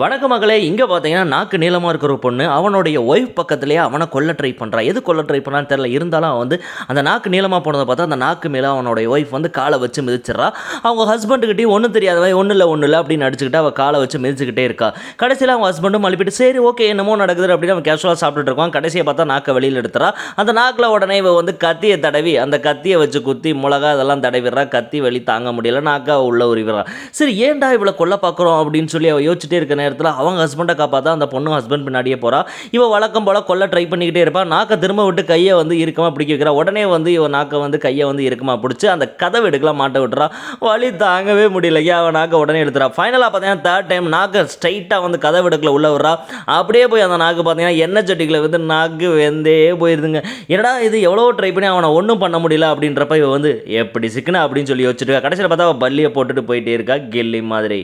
வணக்க மகளே இங்கே பார்த்தீங்கன்னா நாக்கு நீளமாக இருக்கிற பொண்ணு அவனுடைய ஒய்ஃப் பக்கத்துலேயே அவனை கொல்ல ட்ரை பண்ணுறான் எது கொல்ல ட்ரை பண்ணான்னு தெரில இருந்தாலும் அவன் வந்து அந்த நாக்கு நீளமாக போனதை பார்த்தா அந்த நாக்கு மேலே அவனுடைய ஒய்ஃப் வந்து காலை வச்சு மிதிச்சிடறா. அவங்க ஹஸ்பண்டுக்கிட்டையும் ஒன்றும் தெரியாதவ ஒன்றும் இல்லை ஒன்றும் இல்லை அப்படின்னு நடிச்சுக்கிட்டு அவள் காலை வச்சு மிதிச்சுக்கிட்டே இருக்கா. கடைசியில் அவன் ஹஸ்பண்டும் மலிப்பிட்டு சரி ஓகே என்னமோ நடக்குது அப்படின்னு அவன் கேஷுவலாக சாப்பிட்டுட்டு இருக்கான். கடைசியை பார்த்தா நாக்கை வெளியில் எடுத்துறா. அந்த நாக்கில் உடனே இவன் வந்து கத்தியை தடவி அந்த கத்தியை வச்சு குத்தி மிளகா அதெல்லாம் தடவிடுறா. கத்தி வெளி தாங்க முடியல நாக்கா உள்ள உரிவிடுறா. சரி ஏன்டா இவளை கொல்ல பார்க்குறோம் அப்படின்னு சொல்லி அவள் யோசிச்சுட்டே இருக்க நேரத்தில் அவங்க ஹஸ்பண்டை காப்பாற்ற அந்த பொண்ணு ஹஸ்பண்ட் பின்னாடியே போகிறா இவ வழக்கம் போல் கொல்ல ட்ரை பண்ணிக்கிட்டே இருப்பா. நாக்கை திரும்ப விட்டு கையை வந்து இறுக்கமாக பிடிக்க வைக்கிறா. உடனே வந்து இவ நாக்கை வந்து கையை வந்து இறுக்கமாக பிடிச்சி அந்த கதவு எடுக்கலாம் மாட்ட விட்டுறா. வழி தாங்கவே முடியலையே அவன் நாக்கை உடனே எடுத்துறா ஃபைனலாக பார்த்தீங்கன்னா தேர்ட் டைம் நாக்கை ஸ்ட்ரைட்டாக வந்து கதவு எடுக்கல உள்ள விட்றா. அப்படியே போய் அந்த நாக்கு பார்த்தீங்கன்னா எண்ணெய் சட்டிகளை வந்து நாக்கு வெந்தே போயிருதுங்க. என்னடா இது எவ்வளோ ட்ரை பண்ணி அவனை ஒன்றும் பண்ண முடியல அப்படின்றப்ப இவ வந்து எப்படி சிக்கன? அப்படின்னு சொல்லி வச்சுட்டு கடைசியில் பார்த்தா அவள் பல்லியை போட்டுட்டு போயிட்டே இருக்கா. கெல்லி மாதிரி.